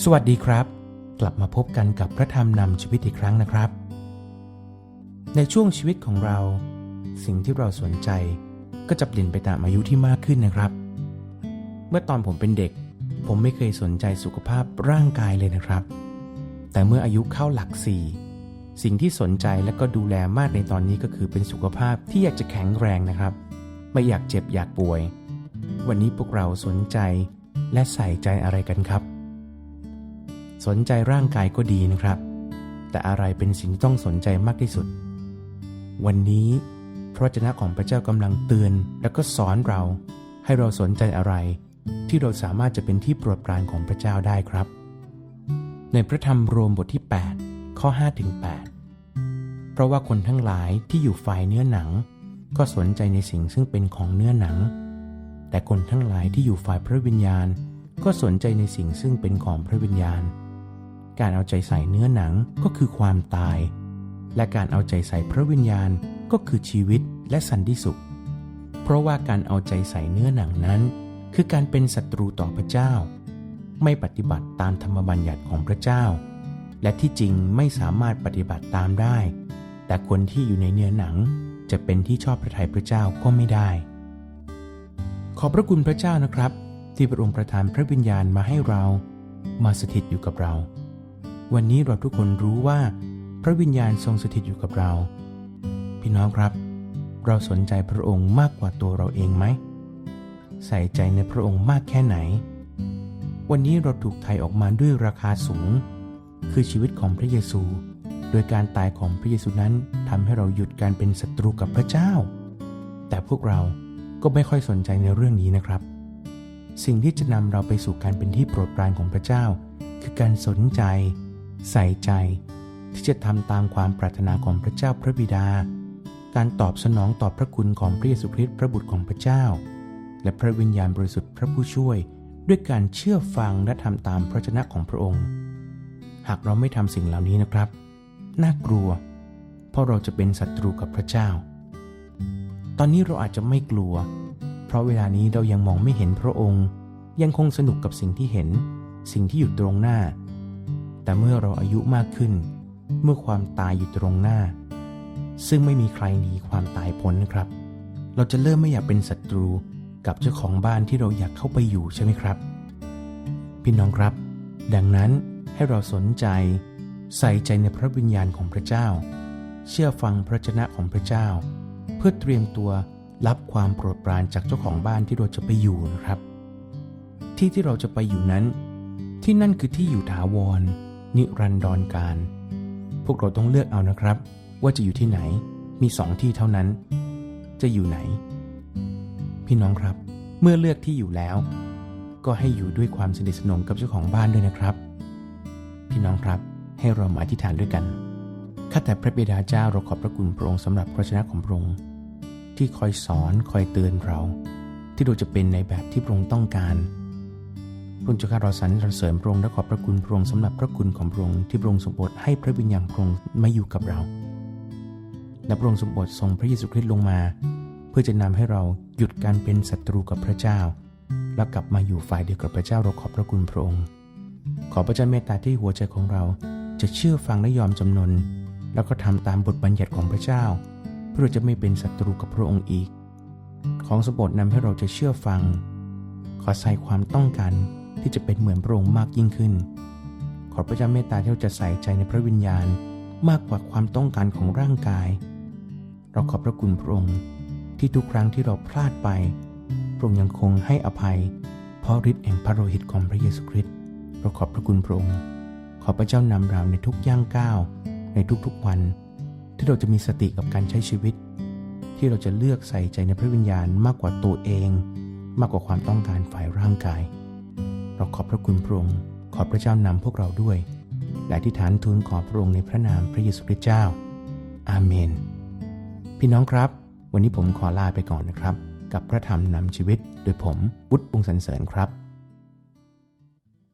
สวัสดีครับ กลับมาพบกันกับพระธรรมนำชีวิตอีกครั้งนะครับ ในช่วงชีวิตของเรา สิ่งที่เราสนใจก็จะเปลี่ยนไปตามอายุที่มากขึ้นนะครับ เมื่อตอนผมเป็นเด็ก ผมไม่เคยสนใจสุขภาพร่างกายเลยนะครับ แต่เมื่ออายุเข้าหลักสี่สิ่งที่สนใจและก็ดูแลมากในตอนนี้ก็คือเป็นสุขภาพที่อยากจะแข็งแรงนะครับ ไม่อยากเจ็บอยากป่วย วันนี้พวกเราสนใจและใส่ใจอะไรกันครับ สนใจร่างกายก็ดีนะครับ แต่อะไรเป็นสิ่งที่ต้องสนใจมากที่สุด วันนี้พระวจนะของพระเจ้ากำลังเตือนและก็สอนเรา ให้เราสนใจอะไร ที่เราสามารถจะเป็นที่โปรดปรานของพระเจ้าได้ครับ ในพระธรรมโรมบทที่ 8 ข้อ5ถึง8เพราะว่าคนทั้งหลายที่อยู่ฝ่ายเนื้อหนัง ก็สนใจในสิ่งซึ่งเป็นของเนื้อหนัง แต่คนทั้งหลายที่อยู่ฝ่ายพระวิญญาณ ก็สนใจในสิ่งซึ่งเป็นของพระวิญญาณ การเอาใจใส่เนื้อหนังก็คือความตาย และการเอาใจใส่พระวิญญาณก็คือชีวิตและสันติสุข เพราะว่าการเอาใจใส่เนื้อหนังนั้น คือการเป็นศัตรูต่อพระเจ้า ไม่ปฏิบัติตามธรรมบัญญัติของพระเจ้า และที่จริงไม่สามารถปฏิบัติตามได้ แต่คนที่อยู่ในเนื้อหนังจะเป็นที่ชอบพระทัยพระเจ้าก็ไม่ได้ ขอบพระคุณพระเจ้านะครับ ที่พระองค์ประทานพระวิญญาณมาให้เรา มาสถิตอยู่กับเรา วันนี้เราทุกคนรู้ว่า พระวิญญาณทรงสถิตอยู่กับเรา พี่น้องครับ เราสนใจพระองค์มากกว่าตัวเราเองไหม ใส่ใจในพระองค์มากแค่ไหน วันนี้เราถูกไถ่ออกมาด้วยราคาสูง คือชีวิตของพระเยซู โดยการตายของพระเยซูนั้นทำให้เราหยุดการเป็นศัตรูกับพระเจ้า แต่พวกเราก็ไม่ค่อยสนใจในเรื่องนี้นะครับ สิ่งที่จะนำเราไปสู่การเป็นที่โปรดปรานของพระเจ้า คือการสนใจ ใส่ใจที่จะทำตามความปรารถนาของพระเจ้าพระบิดา การตอบสนองตอบพระคุณของพระเยซูคริสต์พระบุตรของพระเจ้า และพระวิญญาณบริสุทธิ์พระผู้ช่วย ด้วยการเชื่อฟังและทำตามพระชนะของพระองค์ หากเราไม่ทำสิ่งเหล่านี้นะครับ น่ากลัว เพราะเราจะเป็นศัตรูกับพระเจ้า ตอนนี้เราอาจจะไม่กลัว เพราะเวลานี้เรายังมองไม่เห็นพระองค์ ยังคงสนุกกับสิ่งที่เห็น สิ่งที่อยู่ตรงหน้า แต่เมื่อเราอายุมากขึ้น เมื่อความตายอยู่ตรงหน้า ซึ่งไม่มีใครหนีความตายพ้นนะครับ เราจะเริ่มไม่อยากเป็นศัตรูกับเจ้าของบ้านที่เราอยากเข้าไปอยู่ใช่ไหมครับ พี่น้องครับ ดังนั้นให้เราสนใจ ใส่ใจในพระวิญญาณของพระเจ้า เชื่อฟังพระชนะของพระเจ้า เพื่อเตรียมตัวรับความโปรดปรานจากเจ้าของบ้านที่เราจะไปอยู่นะครับ ที่ที่เราจะไปอยู่นั้น ที่นั่นคือที่อยู่ถาวร นิรันดรการ พวกเราต้องเลือกเอานะครับ ว่าจะอยู่ที่ไหนมีสองที่เท่านั้น จะอยู่ไหน พี่น้องครับ เมื่อเลือกที่อยู่แล้ว ก็ให้อยู่ด้วยความสนิทสนมกับเจ้าของบ้านด้วยนะครับ พี่น้องครับให้เรามาอธิษฐานด้วยกันข้าแต่พระบิดาเจ้าเราขอบพระคุณพระองค์สำหรับพระชนะของพระองค์ที่คอยสอนคอยเตือนเรา ที่เราจะเป็นในแบบที่พระองค์ต้องการ พระองค์เจ้าข้าเราสรรเสริญพระองค์และขอบพระคุณพระองค์สำหรับพระคุณของพระองค์ที่พระองค์ทรงโปรดให้พระวิญญาณพระองค์มาอยู่กับเรา และพระองค์ทรงโปรดส่งพระเยซูคริสต์ลงมา เพื่อจะนำให้เราหยุดการเป็นศัตรูกับพระเจ้า และกลับมาอยู่ฝ่ายเดียวกับพระเจ้าเราขอบพระคุณพระองค์ ขอพระเจ้าเมตตาที่หัวใจของเราจะเชื่อฟังและยอมจำนน แล้วก็ทำตามบทบัญญัติของพระเจ้า เพื่อจะไม่เป็นศัตรูกับพระองค์อีก ของสมบทนำให้เราจะเชื่อฟัง ขอใส่ความต้องการ ที่จะเป็นเหมือนพระองค์มากยิ่งขึ้น ขอพระเจ้าเมตตาที่เราจะใส่ใจในพระวิญญาณมากกว่าความต้องการของร่างกาย เราขอบพระคุณพระองค์ที่ทุกครั้งที่เราพลาดไป พระองค์ยังคงให้อภัย เพราะฤทธิ์แห่งพระโลหิตของพระเยซูคริสต์เราขอบพระคุณพระองค์ ขอพระเจ้านำเราในทุกย่างก้าวในทุกๆวัน ที่เราจะมีสติกับการใช้ชีวิต ที่เราจะเลือกใส่ใจในพระวิญญาณมากกว่าตัวเอง มากกว่าความต้องการฝ่ายร่างกาย เราขอบพระคุณพระองค์ขอพระเจ้านำพวกเราด้วย และที่ฐานทูลขอพระองค์ในพระนามพระเยซูคริสต์เจ้า อาเมน พี่น้องครับ วันนี้ผมขอลาไปก่อนนะครับ กับพระธรรมนำชีวิตโดยผมวุฒิปุงสันเสริญครับ